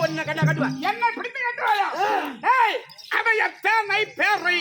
உன்னை கண்ணா கட்டுவா என்ன பிடித்து கட்டுவாயா அவைய தேனை பேரை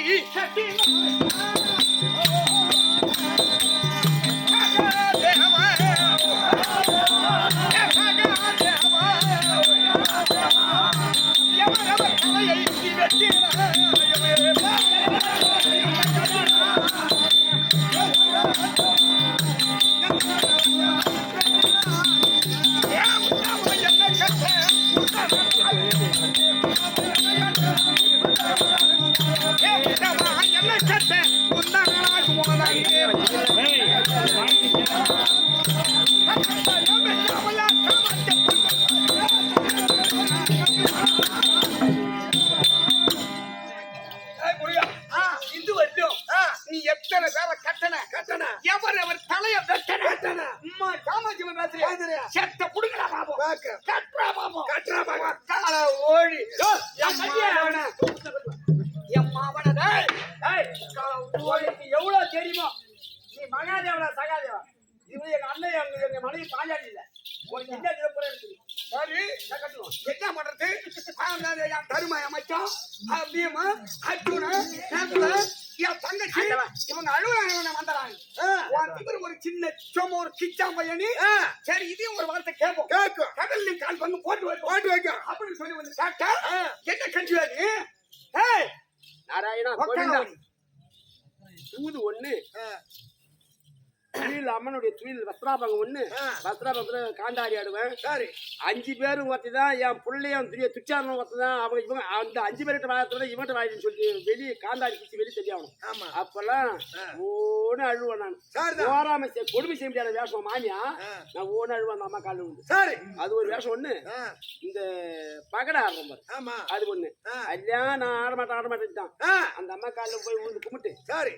ஓடி என் மாவன உனக்கு எவ்வளவு தெரியுமோ? நீ மகாதேவனா சகாதேவா? இவரு எங்க அண்ணன் எங்க எங்க மனைவி பாஞ்சாலி இல்ல. உனக்கு என்ன திருப்புற இருக்கு சரி கட்டுவோம். என்ன பண்றது? அவன் தான் என் தருமா என் மச்சான் அவன் பீமா அர்ஜுன என் தங்கச்சி இவங்க வந்துறாங்க. திமிரு ஒரு சின்ன சும்மா ஒரு கிச்சா பையனி சரி இதையும் ஒரு வார்த்தை கேட்போம். கேக்கும் கடல்ல கால் பங்கு போட்டு வைப்போம் போட்டு வைக்கும். அப்படின்னு சொல்லி வந்து கேட்டா என்ன ஏய் நாராயணா தூது ஒண்ணு. துயில் அம்மனுடைய துயில் வஸ்திராபங்கம் ஒண்ணு. வஸ்திராபங்கத்துல காண்டாடி ஆடுவேன். சரி. அஞ்சு பேரும் ஒருத்தி தான் என் பிள்ளையும் துரிய துச்சாரனும் ஒருத்தி தான் அவங்க இவங்க அந்த அஞ்சு பேர்கிட்ட வாயத்துல இவன்கிட்ட வாயின்னு சொல்லி வெளியே காண்டாடி கிச்சு வெளியே தெரியணும் ஆமா. அப்பெல்லாம் ஓன்னு அழுவேன் நான். ஓராம கொடுமை செய்ய முடியாத வேஷம் மாமியா நான் ஓன்னு அழுவேன் அந்த அம்மா காலில் உண்டு சரி. அது ஒரு வேஷம் ஒண்ணு. இந்த பகடை ஆடுறோம் ஆமா. அது ஒண்ணு. அல்லா நான் ஆட மாட்டேன் ஆட மாட்டேன் அந்த அம்மா காலில் போய் விழுந்து கும்பிட்டு. சரி.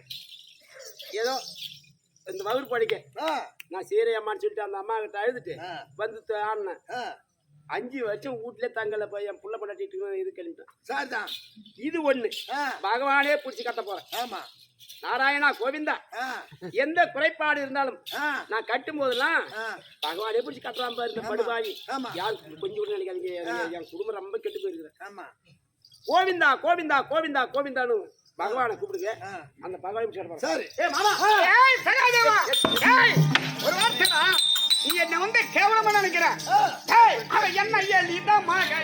ஏதோ இந்த வகுறு படிக்க. நான் சீரை அம்மான்னு சொல்லிட்டு அந்த அம்மா கிட்ட அழுதுட்டு வந்து ஆடினேன். அஞ்சு வருஷம் வீட்லயே தங்கல போய் என் புள்ள படாட்டிட்டு இது கிளம்பிட்டேன். சரிதான் இது ஒண்ணு. பகவானே பிடிச்சி கட்ட போறேன். ஆமா. நாராயணா கோவிந்தா. எந்த குறைபாடு இருந்தாலும் நான் கட்டும் போதெல்லாம் பகவானே பிடிச்சி கட்டலாம் பாரு இந்த படுபாவி ஆமா. யார் கொஞ்சம் கூட நினைக்காதீங்க. என் குடும்பம் ரொம்ப கெட்டு போயிருக்கிறேன் ஆமா. கோவிந்தா கோவிந்தா கோவிந்தா கோவிந்தான்னு பகவானை கூப்பிடுங்க. அந்த பகவானை போறேன் சரி. ஏ மாமா. ஏய் சகாதேவா ஏய் ஒரு வார்த்தைடா நீ என்ன வந்து கேவலமா நினைக்கிற? ஏய் அவ என்ன ஏலி தான் மக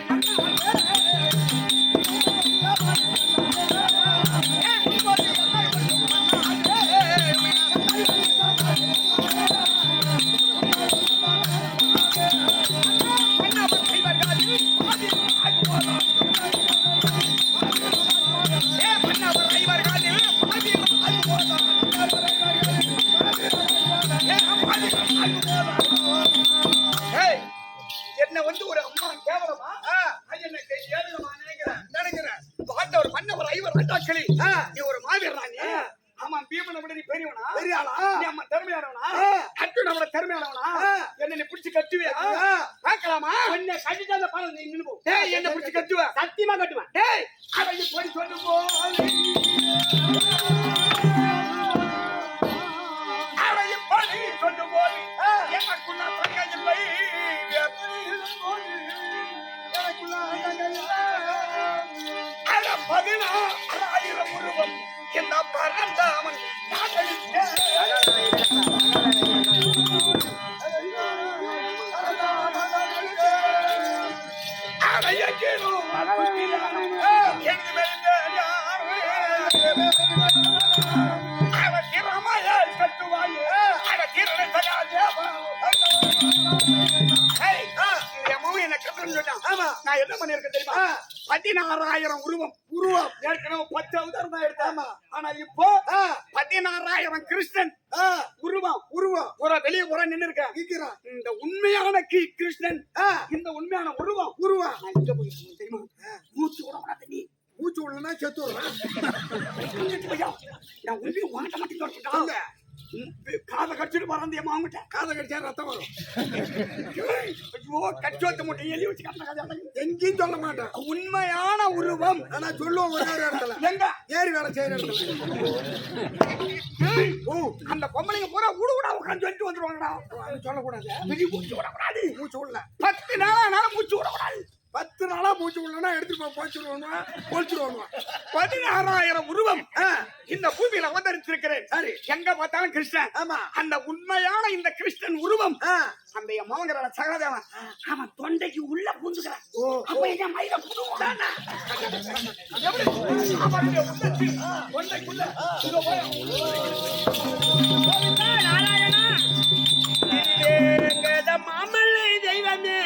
பதினாறாயிரம் உருவம். இந்த பரந்தாமன் நான் என்ன பண்ணிருக்கேன் தெரியுமா? பதினாறாயிரம் உருவம் உருவம். ஏற்கனவே பத்து அவதாரம் தான் எடுத்தேன். ஆனா இப்போ பதினாறாயிரம் கிருஷ்ணன். உருவம் உருவம். ஒரு வெளியே புற நின்று இருக்கேன் இந்த உண்மையான கி கிருஷ்ணன். இந்த உண்மையான உருவம். உருவம். தெரியுமா? மூச்சு விட நீ. மூச்சு விடலன்னா செத்து நான் உண்மையை வாட்ட மாட்டேன் காதை கடிச்சிட்டு பறந்து என் மாங்கிட்ட காதை கடிச்சா ரத்தம் வரும். ஐயோ கச்சோத்த முட்டை எழுதி வச்சு கட்ட எங்கேயும் சொல்ல மாட்டேன். உண்மையான உருவம். ஆனா சொல்லுவோம் ஒரே ஒரு இடத்துல. எங்க? ஏறி வேலை செய்யற இடத்துல. ஓ அந்த பொம்பளைங்க பூரா உடு உடா உட்காந்து சொல்லிட்டு வந்துருவாங்கடா. சொல்லக்கூடாது. மூச்சு விடக்கூடாது. மூச்சு விடல. பத்து நாளா என்னடா மூச்சு உள்ளனா எடுத்துட்டு போய் போச்சுருவானுவா போச்சுருவானுவா பதினாறாயிரம் உருவம் இந்த பூமியில அவதரிச்சிருக்கிறேன் சரி. எங்க பார்த்தாலும் கிருஷ்ணன். ஆமா. அந்த உண்மையான இந்த கிருஷ்ணன் உருவம். அந்த என் மகங்கிற சகதேவன் அவன் தொண்டைக்கு உள்ள புந்துக்கிறான். ஓ. அப்ப என் மயில உள்ளத்தில் தொண்டைக்குள்ள. மாமல்லை தெய்வமே.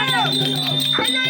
சகதேவோ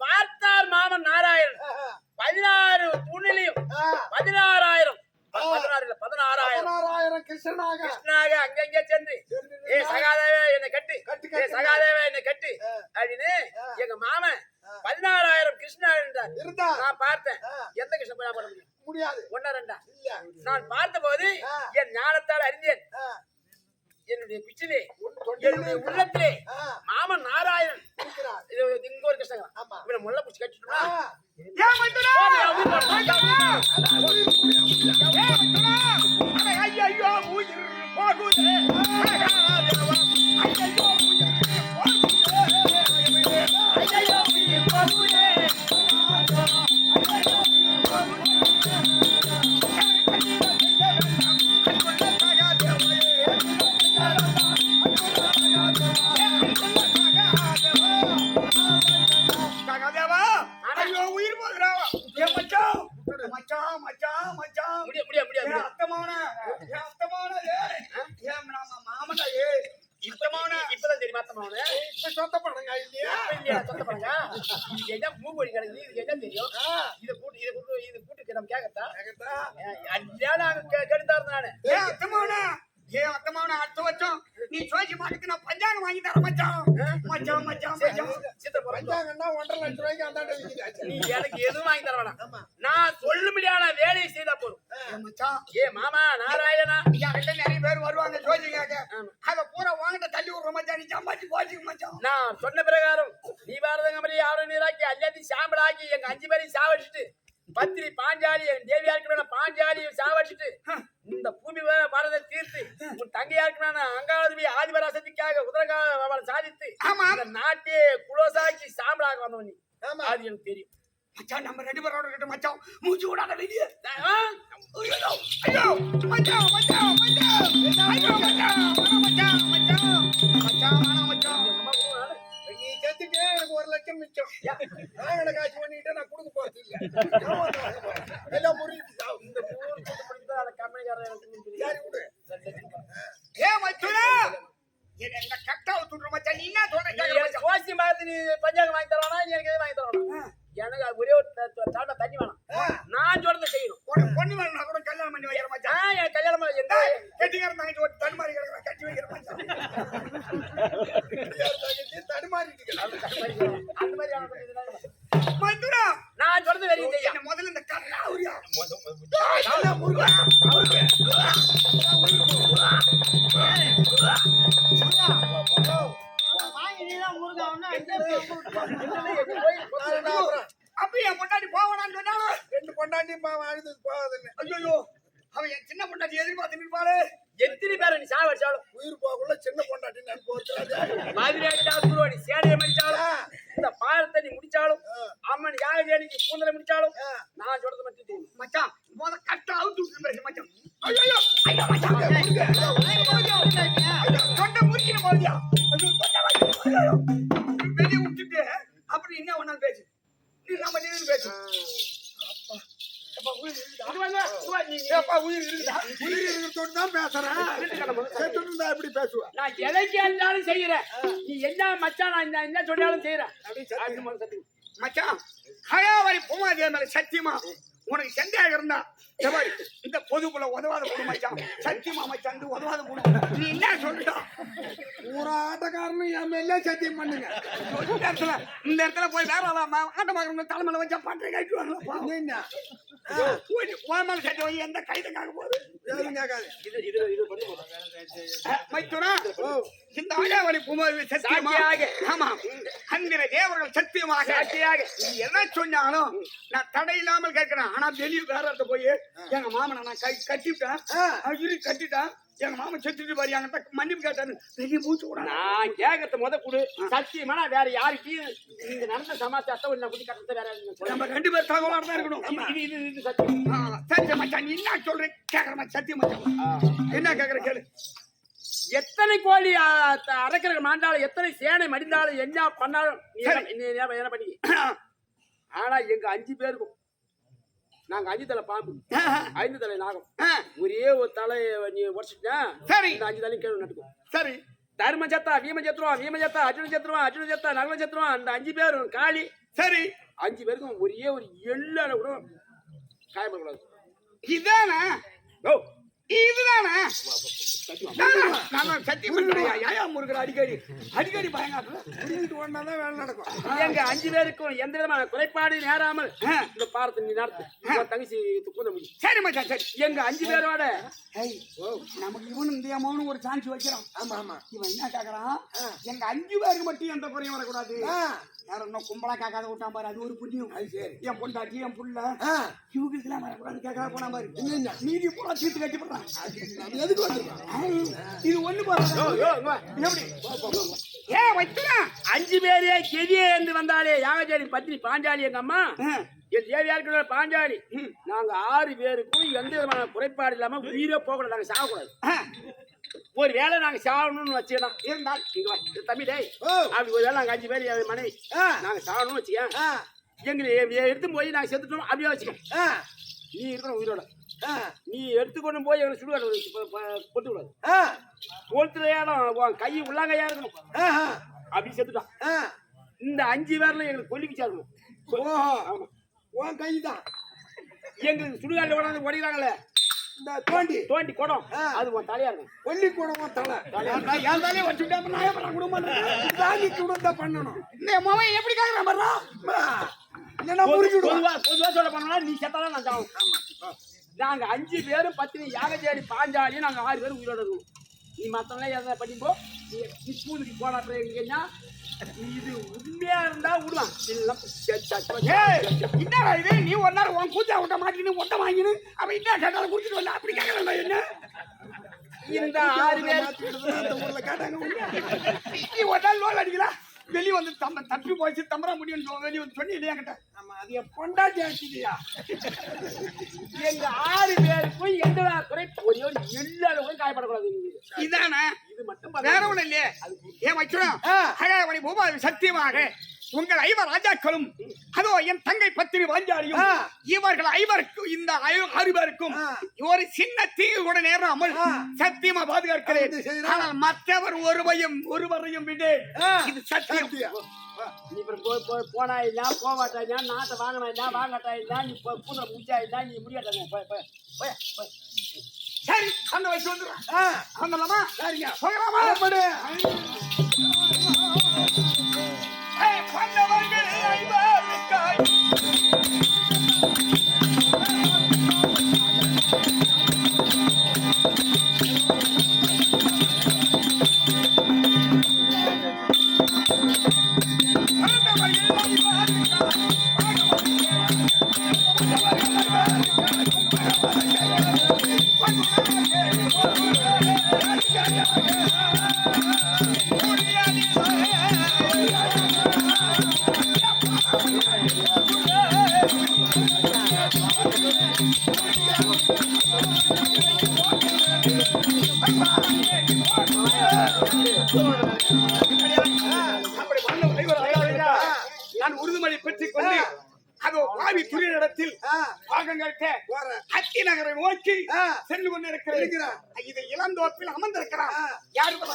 பார்த்தார் மாமன் நாராயணன். பதினாறு துணிலையும் பதினாறாயிரம். பதினாறாயிரம். கிருஷ்ணனாக. கிருஷ்ணாக அங்கங்கே சென்று. ஏ சகாதேவ என்னை கட்டு. ஏ. சகாதேவ என்னை கட்டு. அப்படின்னு எங்க மாமன் பதினாறாயிரம் கிருஷ்ணா இருந்தார் இருந்தா? நான் பார்த்தேன். எந்த கிருஷ்ண போய் முடியாது. ஒன்னா ரெண்டா? நான் பார்த்தபோது ஆ. என் ஞானத்தால் அறிந்தேன். என்னுடைய பிச்சிலே என்னுடைய உள்ளத்திலே. மாமன் நாராயணன். இது இங்க ஒரு ஆமா. இவனை முள்ள பிடிச்சி கட்டிட்டோம்னா ஆ, ஏன் மைதுனா ஏன் அத்தமான அடுத்த வருஷம் நீ சோசி மாட்டுக்கு நான் பஞ்சாங்கம் வாங்கி தரேன் மச்சான். மச்சான் மச்சான் மச்சான். பஞ்சாங்கன்னா ஒன்றரை லட்சம் ரூபாய்க்கு அந்தாண்ட. நீ எனக்கு எதுவும் வாங்கி தர வேணாம். நான் சொல்லும்படியான வேலையை செய்தா போதும். மச்சான். ஏ மாமா நாராயணா. என்கிட்ட நிறைய பேர் வருவாங்க ஜோசி கேட்க. அத பூரா வாங்கிட்ட தள்ளி விடுற மச்சான். நீ சம்பாதிச்சு போச்சுக்க மச்சான். நான் சொன்ன பிரகாரம் தீபாரதங்கமரி ஆறு நீராக்கி அல்லாத்தி சாம்பலாக்கி எங்க அஞ்சு பேரையும் சாவடிச்சுட்டு பத்திரி பாஞ்சாலி என் தேவியா இருக்கிற பாஞ்சாலியை சாவடிச்சுட்டு இந்த பூமி வேற பாரத தீர்த்து உன் தங்கையா இருக்கிற அங்காளதேவி ஆதிபராசக்திக்காக உதரகால சாதித்து ஆமா. இந்த நாட்டே குலோசாக்கி சாம்பலாக வந்தவன் நீ. ஆமா. அது எனக்கு தெரியும். மச்சான் நம்ம ரெண்டு பேரோட கிட்ட மச்சான். மூச்சு விடாத வெளியே? ஐயோ மச்சான் மச்சான் ஐயோ மச்சான் மச்சான் மச்சான். எனக்கு ஒரு லட்சம் மிச்சம். நான் எனக்கு காசு பண்ணிட்டு நான் கொடுக்க போறது இல்ல. எல்லாம் சாவு. இந்த. சரி விடு. ஏ மச்சான். என்ன கட்டாவை துடுற மச்சான்? நீ என்ன கோசி பஞ்சாங்கம் வாங்கி நீ எனக்கு எது வாங்கி தரவானா எனக்கு ஒரே ஒரு தாண்டா தண்ணி வேணாம். நான் சொல்றதை செய்யணும். உனக்கு பொண்ணு வேணும்னா கூட கல்யாணம் பண்ணி வைக்கிற ஆ, மச்சான் என் கல்யாணம் பண்ண- எங்க கெட்டிக்காரன் தங்கச்சி ஒரு தன்மாரி கிடக்குற கட்டி வைக்கிற மச்சான் நீ தடுமாறிட்டு அந்த மாதிரி. மச்சான் நான் சொல்றது என்ன முதல்ல இந்த கல்லா உரியா அப்ப என் பொண்டாட்டி போவானான்னு சொன்னாலும் ரெண்டு பாவம் அழுது போகாதுன்னு. ஐயோ அவன் என் சின்ன பொண்டாட்டி எதிர்பார்த்து நிற்பாரு எத்தனை பேரை நீ சாவ வச்சாலும்? உயிர் போகக்குள்ள சின்ன கொண்டாட்டி நான் போகிறது மாதிரி அடிச்சாலும் குருவாடி சேடையை மடிச்சாலும் இந்த பாலத்தை நீ முடிச்சாலும் அம்மன் யாக தேடிக்கு கூந்தலை முடிச்சாலும் நான் சொல்றது மட்டும் மச்சான் முத கட்ட அவுத்து விட்டு மச்சான். ஐயோ ஐயோ மச்சான். தொண்டை. ஐயோ, ஐயோ. வெளிய விட்டுட்டு அப்புறம் என்ன வேணாலும் பேசு. பேசு நான் எதை கேட்டாலும் செய்யறேன் நீ என்ன மச்சான் நான் என்ன- என்ன சொன்னாலும் செய்யறேன் அப்படின்னு முதல்ல சத்தியம். உனக்கு சந்தேகம் இருந்தா? இந்த இந்த பொதுக்குள்ள உதவாத போடும் மச்சான் சத்தியமா மச்சான் இந்த உதவாத போடும் நீ என்ன சொல்லிட்டா ஒரு ஆட்டக்காரனும் என் சத்தியம் பண்ணுங்க. இந்த இடத்துல இந்த இடத்துல போய் வேற ஆளாம ஆட்டமாக்கிறவங்க தலைமையில வச்சா பாட்டை கட்டி வரலாம் என்ன? கோயமால சட்டி வை எந்த போகுது? இது பண்ணி போதும். மைத்துனா இந்த ஆயாவளி பூமாதேவி சத்தியமா? சாட்சியாக. ஆமா. அந்திர தேவர்கள் சத்தியமாக. சாட்சியாக. நீ என்ன சொன்னாலும் நான் தடை இல்லாமல் கேட்கிறேன். ஆனா வெளியே வேற போய் எங்க மாமனை நான் கை கட்டிவிட்டேன் கட்டிட்டான் எங்க மாமன் செத்துட்டு பாரு என்கிட்ட மன்னிப்பு கேட்டாரு. வெளியே மூச்சு விடான் நான் கேட்கறத முத கொடு. சத்தியமா நான் வேற யாருக்கையும் இங்க நடந்த சமாச்சாரத்தை நான் புத்தி கட்டத்தை வேற நம்ம ரெண்டு பேர் தகவலா தான் இருக்கணும். இது இது இது சத்தியம். சரி மச்சான். நீ என்ன சொல்ற? கேக்குற மச்சான் சத்தியம் மச்சான். என்ன கேக்குற? கேளு. எத்தனை கோழி அரைக்கிற மாண்டாலும் எத்தனை சேனை மடிந்தாலும் என்ன பண்ணாலும் என்ன பண்ணி? ஆனா எங்க அஞ்சு பேருக்கும் நாங்க அஞ்சு தலை பாம்பு. ஐந்து தலை நாகம். ஒரே ஒரு தலை நீ உடச்சிட்டா சரி. இந்த அஞ்சு தலையும் கேள்வி நட்டுக்கும். சரி. தர்ம சத்தா பீம சத்துருவான் பீம சத்தா அர்ஜுன சத்துருவான் அர்ஜுன சத்தா நகல சத்துருவான் அந்த அஞ்சு பேரும் காளி சரி. அஞ்சு பேருக்கும் ஒரே ஒரு எள்ளால கூட காயப்படக்கூடாது. இதானே? ஓ. இதுதானே? நான் சத்தியம் பண்றேன் ஏயா முருகர் அடிக்கடி? அடிக்கடி பயங்காட்டுல புரிஞ்சுட்டு ஒன்னா தான் வேலை நடக்கும். எங்க அஞ்சு பேருக்கும் எந்த விதமான குறைபாடு நேராமல். இந்த பாரத்தை நீ நடத்து. தங்கச்சி கூத முடியும். சரி எங்க அஞ்சு பேரோட நமக்கு இவனு இந்த அம்மாவும் ஒரு சான்ஸ் வைக்கிறான். ஆமா ஆமா. இவன் என்ன கேக்குறான்? எங்க அஞ்சு பேருக்கு மட்டும் எந்த குறையும் வரக்கூடாது. இன்னும் கும்பலா கேட்காத விட்டான் பாரு அது ஒரு புண்ணியம். அது சரி. என் பொண்டாட்டி என் புள்ள. ஆ, இவங்களுக்கு எல்லாம் வரக்கூடாது கேட்காத போனா பாரு. இல்லைங்க. மீதி பூரா தீர்த்து கட்டி போடுறான் அது எதுக்கு இது ஒண்ணு போறாங்க யோ, யோ, இங்க வா. எப்படி ஏன் வைக்கிறேன் அஞ்சு பேரே கெதியே இருந்து வந்தாலே யாகஜாலி பத்தினி பாஞ்சாலி எங்க அம்மா? என் தேவியா இருக்கிற பாஞ்சாலி. நாங்க ஆறு பேருக்கும் எந்த விதமான குறைபாடு இல்லாம உயிரே போகக்கூடாது நாங்க சாகக்கூடாது. ஒரு வேளை நாங்க சாகணும்னு வச்சுக்கலாம் இருந்தால். இங்க வா. இது தம்பி டேய். ஓ. அப்படி ஒரு வேளை நாங்க அஞ்சு பேர் மனைவி. ஆ, நாங்க சாகணும்னு வச்சுக்கேன் ஆ, எங்களை எடுத்து போய் நாங்க செத்துட்டோம். அப்படியே வச்சுக்க. ஆ, நீ இருக்கணும் உயிரோட. ஆ, நீ எடுத்துக்கொண்டு போய் எங்களை சுடுகாடு கொண்டு ஆ, கொளுத்துற இடம் கை உள்ளாங்கையா இருக்கணும். அப்படி செத்துட்டான். ஆ. இந்த அஞ்சு பேர்ல எங்களுக்கு கொல்லிக்கு இருக்கணும் ஓஹோ. ஆமா. உன் கைதான். எங்களுக்கு சுடுகாடுல கொண்டாந்து உடைக்கிறாங்களே இந்த தோண்டி. தோண்டி குடம். அது உன் தலையா இருக்கும் கொல்லி கூடவும் தலை. நான் என் தலையை வச்சுட்டேன் நான் எப்படி குடும்பம் தாண்டி கூட பண்ணணும். இந்த மவன் எப்படி கேக்குறான் பாரு. அம்மா, இல்லைன்னா முறிச்சுடுவான் பொதுவா பொதுவா சொல்ல போனா நீ செத்தாலும் நான் சாவும். நாங்க அஞ்சு பேரும் பத்தினி யாகஜாடி பாஞ்சாலி நாங்க ஆறு பேரும் உயிரோட இருக்கோம். நீ மத்தவங்க எதை பண்ணிப்போ நீ ஸ்கூலுக்கு போன எங்கன்னா இது உண்மையா இருந்தா விடுவான் இல்லைன்னா செத்தா- ஏய், என்னடா இது நீ ஒரு நாள் உன் கூச்சா விட்ட மாட்டின்னு ஒட்ட வாங்கினு அவன் என்ன கேட்டாலும் குடிச்சிட்டு வரல அப்படி கேட்கறா என்ன இந்த ஆறு பேர் இந்த ஊர்ல கேட்டாங்க நீ ஒரு நாள் லோல் அடிக்கல வெளிய வந்து தம்ப தப்பி போச்சு தம்பரா முடியும் வெளியே வந்து சொன்னி இல்லையா கிட்ட ஆமா அது என் பொண்டாட்டி ஆச்சுதியா எங்க ஆறு பேருக்கும் எந்த குறை ஒரே ஒரு எல்லாரும் கூட காயப்படக்கூடாது நீங்க. இதானே வேற ஒண்ணு இல்லையே ஏன் வைக்கிறோம் ஹகாவணி பூமாவி சத்தியமாக உங்கள் ஐவர் ராஜாக்களும் அதோ என் தங்கை பத்தினி வாஞ்சாரியும். இவர்கள் ஐவருக்கும் இந்த ஆ. ஒரு சின்ன தீங்கு கூட நேராமல். சத்தியமா பாதுகாக்கிறேன். ஆனால் மற்றவர் ஒருவையும் ஒருவரையும் விடு. இது சத்தியம். நீ இப்ப போ- போ- போனா இல்ல போவாட்டா இல்ல நாட்டை வாங்கினா இல்ல வாங்காட்டா இல்ல நீ பூனை முடிச்சா இல்ல நீ முடியாட்டா போய் போய் போய் போய் சரி அந்த வயசு வந்துடும் ஆ, வந்துடலாமா சரிங்க. போகலாமா புறப்படு. ஏய், வந்தவர்கள் ஐவருக்காய் பாகங்களுக்கு போறேன். அத்தி நகரை நோக்கி. சென்று கொண்டிருக்கிறேன் இருக்கிறேன். இது இளந்தோப்பில் அமர்ந்திருக்கிறான் ஆ. யாருக்கு